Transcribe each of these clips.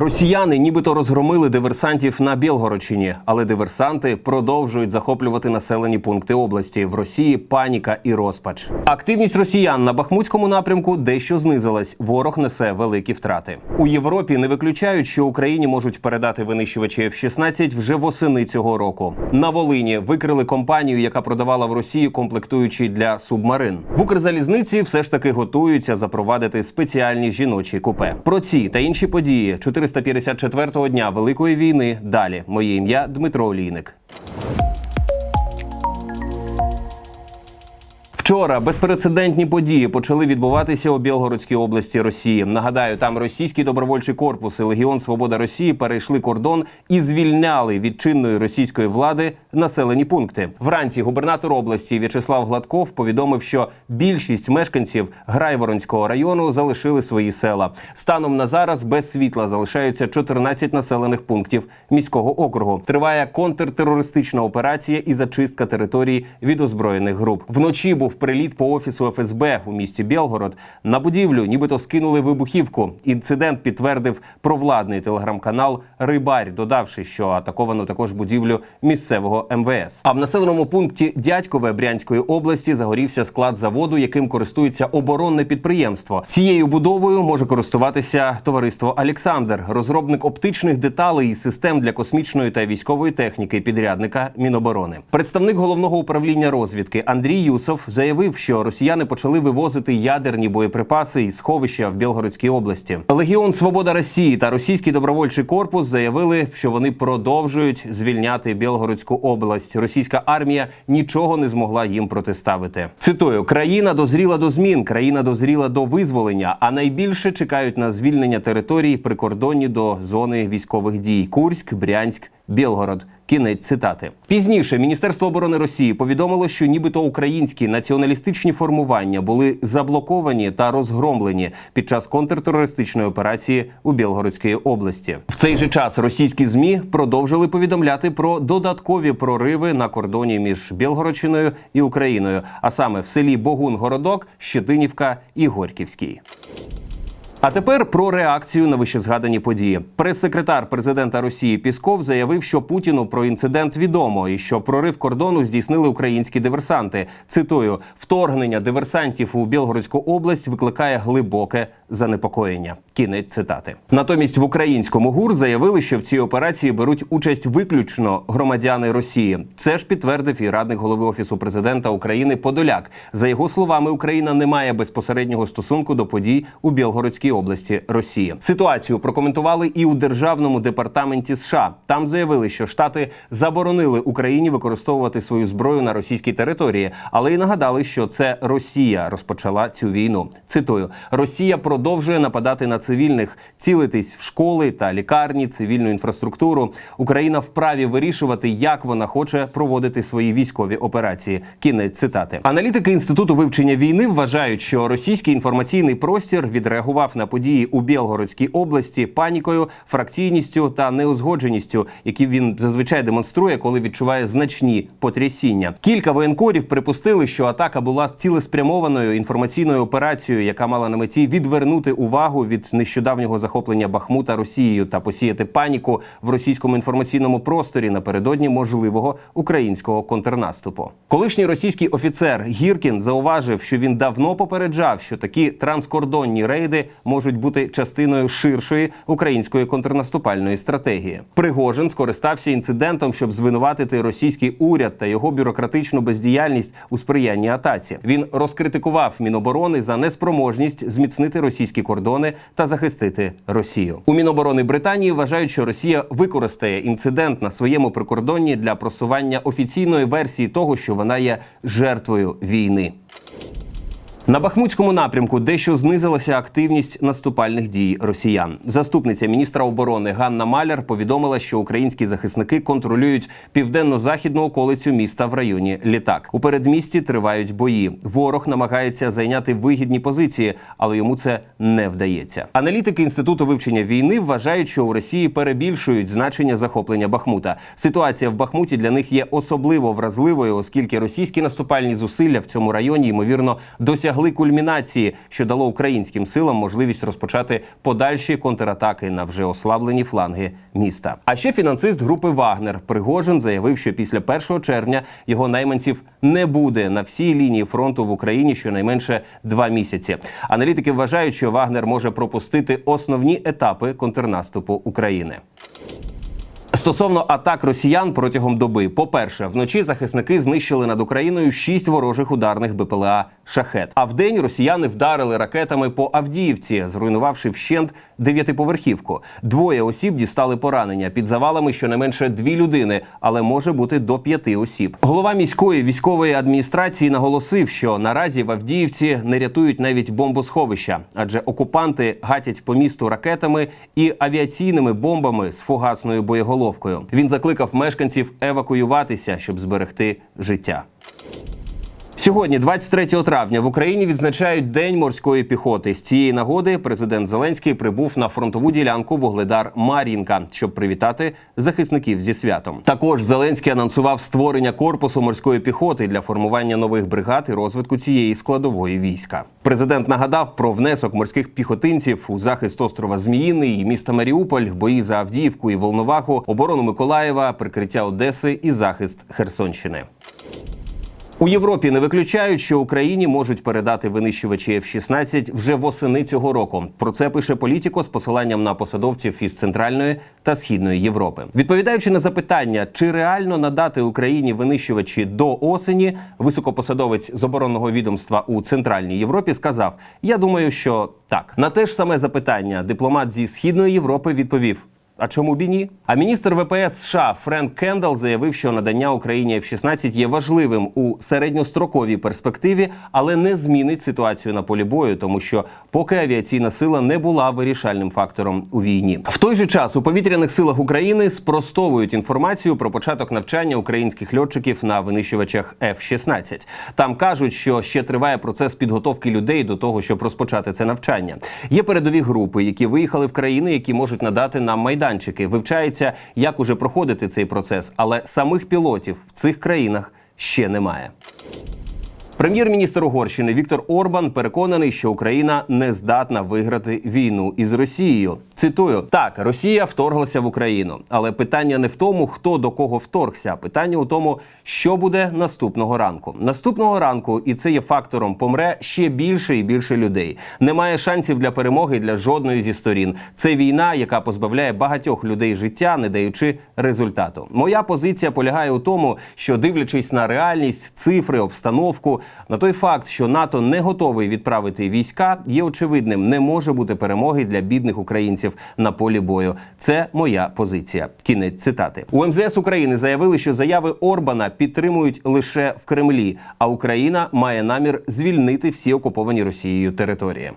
Росіяни нібито розгромили диверсантів на Білгородщині, але диверсанти продовжують захоплювати населені пункти області. В Росії паніка і розпач. Активність росіян на Бахмутському напрямку дещо знизилась. Ворог несе великі втрати. У Європі не виключають, що Україні можуть передати винищувачі F-16 вже восени цього року. На Волині викрили компанію, яка продавала в Росію комплектуючі для субмарин. В Укрзалізниці все ж таки готуються запровадити спеціальні жіночі купе. Про ці та інші події 454-го дня Великої війни. Далі моє ім'я Дмитро Олійник. Вчора безпрецедентні події почали відбуватися у Білгородській області Росії. Нагадаю, там російський добровольчий корпус і Легіон Свобода Росії перейшли кордон і звільняли від чинної російської влади населені пункти. Вранці губернатор області В'ячеслав Гладков повідомив, що більшість мешканців Грайворонського району залишили свої села. Станом на зараз без світла залишаються 14 населених пунктів міського округу. Триває контртерористична операція і зачистка території від озброєних груп. Вночі був приліт по офісу ФСБ у місті Білгород. На будівлю нібито скинули вибухівку. Інцидент підтвердив провладний телеграм-канал Рибарь, додавши, що атаковано також будівлю місцевого МВС. А в населеному пункті Дядькове Брянської області загорівся склад заводу, яким користується оборонне підприємство. Цією будовою може користуватися товариство Олександр, розробник оптичних деталей і систем для космічної та військової техніки підрядника Міноборони. Представник головного управління розвідки Андрій Юсов заявив, що росіяни почали вивозити ядерні боєприпаси із сховища в Білгородській області. Легіон Свобода Росії та російський добровольчий корпус заявили, що вони продовжують звільняти Білгородську область. Російська армія нічого не змогла їм протиставити. Цитую: країна дозріла до змін, країна дозріла до визволення. А найбільше чекають на звільнення територій прикордонні до зони військових дій: Курськ, Брянськ. Білгород, кінець цитати. Пізніше Міністерство оборони Росії повідомило, що нібито українські націоналістичні формування були заблоковані та розгромлені під час контртерористичної операції у Білгородській області. В цей же час російські змі продовжили повідомляти про додаткові прориви на кордоні між Білгородщиною і Україною, а саме в селі Богун-Городок, Щетинівка і Горьківський. А тепер про реакцію на вищезгадані події. Прес-секретар президента Росії Пісков заявив, що Путіну про інцидент відомо і що прорив кордону здійснили українські диверсанти. Цитую: вторгнення диверсантів у Білгородську область викликає глибоке занепокоєння. Кінець цитати. Натомість в українському ГУР заявили, що в цій операції беруть участь виключно громадяни Росії. Це ж підтвердив і радник голови офісу президента України Подоляк. За його словами, Україна не має безпосереднього стосунку до подій у Білгородській області Росії. Ситуацію прокоментували і у державному департаменті США. Там заявили, що штати заборонили Україні використовувати свою зброю на російській території, але й нагадали, що це Росія розпочала цю війну. Цитую: Росія продовжує нападати на цивільних, цілитись в школи та лікарні, цивільну інфраструктуру. Україна вправі вирішувати, як вона хоче проводити свої військові операції. Кінець цитати. Аналітики інституту вивчення війни вважають, що російський інформаційний простір відреагував на події у Білгородській області панікою, фракційністю та неузгодженістю, які він зазвичай демонструє, коли відчуває значні потрясіння. Кілька воєнкорів припустили, що атака була цілеспрямованою інформаційною операцією, яка мала на меті відвернути увагу від нещодавнього захоплення Бахмута Росією та посіяти паніку в російському інформаційному просторі напередодні можливого українського контрнаступу. Колишній російський офіцер Гіркін зауважив, що він давно попереджав, що такі транскордонні рейди можуть бути частиною ширшої української контрнаступальної стратегії. Пригожин скористався інцидентом, щоб звинуватити російський уряд та його бюрократичну бездіяльність у сприянні атаці. Він розкритикував Міноборони за неспроможність зміцнити російські кордони та захистити Росію. У Міноборони Британії вважають, що Росія використає інцидент на своєму прикордонні для просування офіційної версії того, що вона є жертвою війни. На Бахмутському напрямку дещо знизилася активність наступальних дій росіян. Заступниця міністра оборони Ганна Маляр повідомила, що українські захисники контролюють південно-західну околицю міста в районі літак. У передмісті тривають бої. Ворог намагається зайняти вигідні позиції, але йому це не вдається. Аналітики інституту вивчення війни вважають, що у Росії перебільшують значення захоплення Бахмута. Ситуація в Бахмуті для них є особливо вразливою, оскільки російські наступальні зусилля в цьому районі ймовірно досягли досягли кульмінації, що дало українським силам можливість розпочати подальші контратаки на вже ослаблені фланги міста. А ще фінансист групи Вагнер Пригожин заявив, що після 1 червня його найманців не буде на всій лінії фронту в Україні щонайменше два місяці. Аналітики вважають, що Вагнер може пропустити основні етапи контрнаступу України. Стосовно атак росіян протягом доби, по-перше, вночі захисники знищили над Україною шість ворожих ударних БПЛА шахет. А вдень росіяни вдарили ракетами по Авдіївці, зруйнувавши вщент дев'ятиповерхівку. Двоє осіб дістали поранення під завалами щонайменше дві людини, але може бути до п'яти осіб. Голова міської військової адміністрації наголосив, що наразі в Авдіївці не рятують навіть бомбосховища, адже окупанти гатять по місту ракетами і авіаційними бомбами з фугасною боєголовкою. Він закликав мешканців евакуюватися, щоб зберегти життя. Сьогодні, 23 травня, в Україні відзначають День морської піхоти. З цієї нагоди президент Зеленський прибув на фронтову ділянку Вугледар Мар'їнка, щоб привітати захисників зі святом. Також Зеленський анонсував створення корпусу морської піхоти для формування нових бригад і розвитку цієї складової війська. Президент нагадав про внесок морських піхотинців у захист острова Зміїний, міста Маріуполь, бої за Авдіївку і Волноваху, оборону Миколаєва, прикриття Одеси і захист Херсонщини. У Європі не виключають, що Україні можуть передати винищувачі F-16 вже восени цього року. Про це пише політико з посиланням на посадовців із центральної та східної Європи. Відповідаючи на запитання, чи реально надати Україні винищувачі до осені, високопосадовець з оборонного відомства у центральній Європі сказав: Я думаю, що так. На те ж саме запитання дипломат зі східної Європи відповів. А чому б і ні? А міністр ВПС США Френк Кендал заявив, що надання Україні F-16 є важливим у середньостроковій перспективі, але не змінить ситуацію на полі бою, тому що поки авіаційна сила не була вирішальним фактором у війні. В той же час у повітряних силах України спростовують інформацію про початок навчання українських льотчиків на винищувачах F-16. Там кажуть, що ще триває процес підготовки людей до того, щоб розпочати це навчання. Є передові групи, які виїхали в країни, які можуть надати нам майданчики. Вивчається, як уже проходити цей процес, але самих пілотів в цих країнах ще немає. Прем'єр-міністр Угорщини Віктор Орбан переконаний, що Україна не здатна виграти війну із Росією. Цитую: так, Росія вторглася в Україну, але питання не в тому, хто до кого вторгся. Питання у тому, що буде наступного ранку. Наступного ранку, і це є фактором, помре ще більше і більше людей. Немає шансів для перемоги для жодної зі сторін. Це війна, яка позбавляє багатьох людей життя, не даючи результату. Моя позиція полягає у тому, що дивлячись на реальність, цифри, обстановку, на той факт, що НАТО не готовий відправити війська, є очевидним, не може бути перемоги для бідних українців на полі бою. Це моя позиція. Кінець цитати у МЗС України заявили, що заяви Орбана підтримують лише в Кремлі, а Україна має намір звільнити всі окуповані Росією території.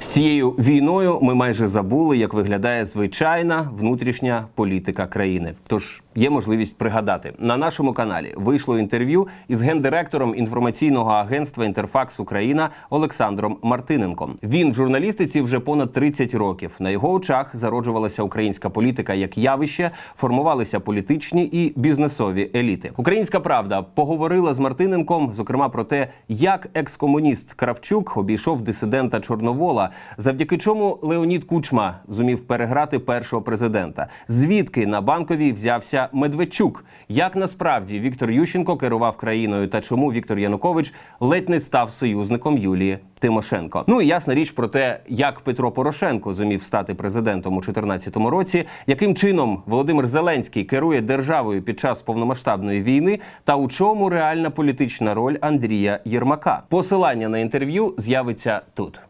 З цією війною ми майже забули, як виглядає звичайна внутрішня політика країни. Тож є можливість пригадати на нашому каналі. Вийшло інтерв'ю із гендиректором інформаційного агентства Інтерфакс Україна Олександром Мартиненком. Він в журналістиці вже понад 30 років. На його очах зароджувалася українська політика як явище, формувалися політичні і бізнесові еліти. Українська правда поговорила з Мартиненком, зокрема про те, як екскомуніст Кравчук обійшов дисидента Чорновола, завдяки чому Леонід Кучма зумів переграти першого президента. Звідки на банковій взявся Медведчук? Як насправді Віктор Ющенко керував країною та чому Віктор Янукович ледь не став союзником Юлії Тимошенко? Ну і ясна річ про те, як Петро Порошенко зумів стати президентом у 2014 році, яким чином Володимир Зеленський керує державою під час повномасштабної війни, та у чому реальна політична роль Андрія Єрмака. Посилання на інтерв'ю з'явиться тут.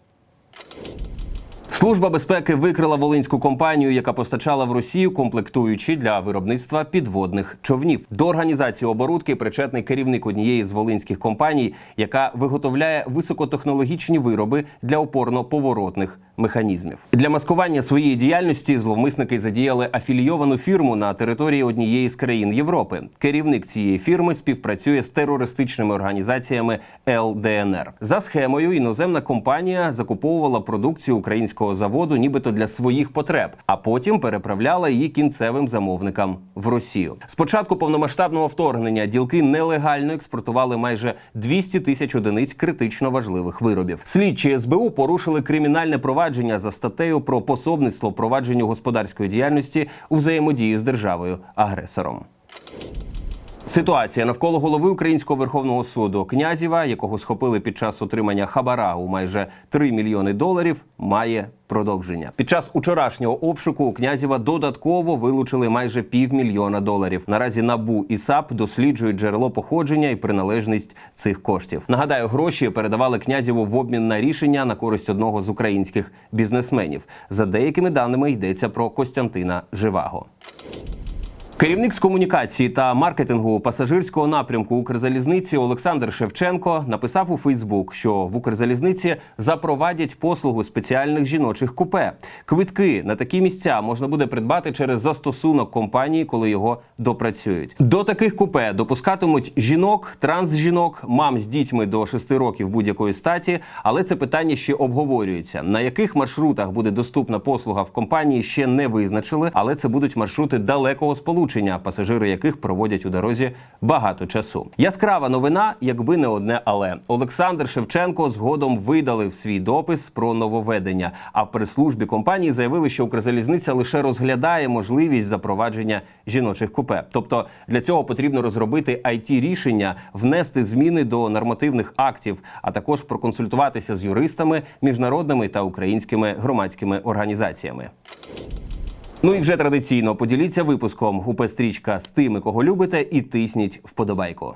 Служба безпеки викрила волинську компанію, яка постачала в Росію комплектуючі для виробництва підводних човнів. До організації оборудки причетний керівник однієї з волинських компаній, яка виготовляє високотехнологічні вироби для опорно-поворотних механізмів. Для маскування своєї діяльності зловмисники задіяли афілійовану фірму на території однієї з країн Європи. Керівник цієї фірми співпрацює з терористичними організаціями ЛДНР. За схемою іноземна компанія закуповувала продукцію українського заводу, нібито для своїх потреб, а потім переправляла її кінцевим замовникам в Росію. Спочатку повномасштабного вторгнення ділки нелегально експортували майже 200 тисяч одиниць критично важливих виробів. Слідчі СБУ порушили кримінальне провадження за статтею про пособництво провадженню господарської діяльності у взаємодії з державою агресором. Ситуація навколо голови Українського Верховного суду князєва, якого схопили під час отримання хабара у майже 3 мільйони доларів, має продовження. Під час учорашнього обшуку у князєва додатково вилучили майже півмільйона доларів. Наразі набу і САП досліджують джерело походження і приналежність цих коштів. Нагадаю, гроші передавали князєву в обмін на рішення на користь одного з українських бізнесменів. За деякими даними йдеться про Костянтина Живаго. Керівник з комунікації та маркетингу пасажирського напрямку Укрзалізниці Олександр Шевченко написав у Фейсбук, що в Укрзалізниці запровадять послугу спеціальних жіночих купе. Квитки на такі місця можна буде придбати через застосунок компанії, коли його допрацюють. До таких купе допускатимуть жінок, трансжінок, мам з дітьми до 6 років будь-якої статі, але це питання ще обговорюється. На яких маршрутах буде доступна послуга в компанії, ще не визначили, але це будуть маршрути далекого сполучення, пасажири яких проводять у дорозі багато часу. Яскрава новина, якби не одне, але Олександр Шевченко згодом видалив свій допис про нововведення. А в прес-службі компанії заявили, що Укрзалізниця лише розглядає можливість запровадження жіночих купе. Тобто для цього потрібно розробити it рішення, внести зміни до нормативних актів, а також проконсультуватися з юристами, міжнародними та українськими громадськими організаціями. Ну і вже традиційно поділіться випуском у стрічка з тими, кого любите, і тисніть вподобайку.